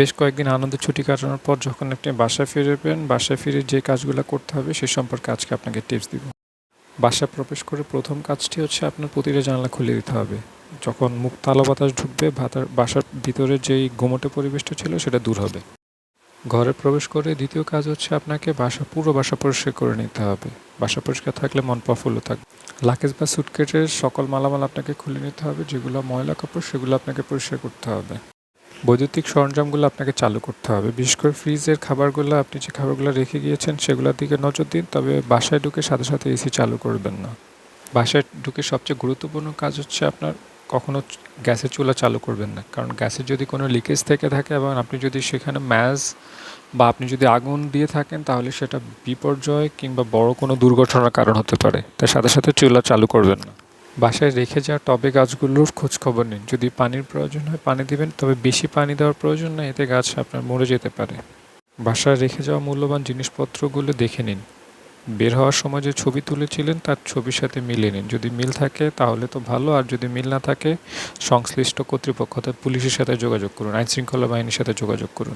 বেশ কয়েকদিন আনন্দের ছুটি কাটানোর পর যখন আপনি বাসায় ফিরবেন বাসায় ফিরে যে কাজগুলো করতে হবে সে সম্পর্কে আজকে আপনাকে টিপস দিব। বাসায় প্রবেশ করে প্রথম কাজটি হচ্ছে আপনার প্রতিটা জানলা খুলে দিতে হবে। যখন মুখ তালা বাতাস ঢুকবে ভাতার বাসার ভিতরে যেই গোমটে পরিবেশটা ছিল সেটা দূর হবে। ঘরে প্রবেশ করে দ্বিতীয় কাজ হচ্ছে আপনাকে বাসা, পুরো বাসা পরিষ্কার করে নিতে হবে। বাসা পরিষ্কার থাকলে মন প্রফুল্ল থাকবে। লাকেজ বা সুটকেটের সকল মালামাল আপনাকে খুলে নিতে হবে, যেগুলো ময়লা কাপড় সেগুলো আপনাকে পরিষ্কার করতে হবে। বৈদ্যুতিক সরঞ্জামগুলো আপনাকে চালু করতে হবে। বিশেষ করে ফ্রিজের খাবারগুলো, আপনি যে খাবারগুলো রেখে গিয়েছেন, সেগুলোর দিকে নজর দিন, তবে বাসায় ঢুকে সাথে সাথে এসি চালু করবেন না। বাসায় ঢুকে সবচেয়ে গুরুত্বপূর্ণ কাজ হচ্ছে আপনার কখনো গ্যাসের চুলা চালু করবেন না। কারণ গ্যাসের যদি কোনো লিকেজ থেকে থাকে এবং আপনি যদি সেখানে ম্যাজ বা আপনি যদি আগুন দিয়ে থাকেন, তাহলে সেটা বিপর্যয় কিংবা বড় কোনো দুর্ঘটনার কারণ হতে পারে। তাই সাথে সাথে চুলা চালু করবেন না। বাসায় রেখে যাওয়া টবে গাছগুলোর খোঁজ খবর নিন। যদি পানির প্রয়োজন হয় পানি দিবেন, তবে বেশি পানি দেওয়ার প্রয়োজন না, এতে গাছ আপনার মরে যেতে পারে। বাসায় রেখে যাওয়া মূল্যবান জিনিসপত্রগুলো দেখে নিন। বের হওয়ার সময় যে ছবি তুলেছিলেন, তার ছবির সাথে মিলিয়ে নিন। যদি মিল থাকে, তাহলে তো ভালো, আর যদি মিল না থাকে, সংশ্লিষ্ট কর্তৃপক্ষ অর্থাৎ পুলিশের সাথে যোগাযোগ করুন, আইনশৃঙ্খলা বাহিনীর সাথে যোগাযোগ করুন।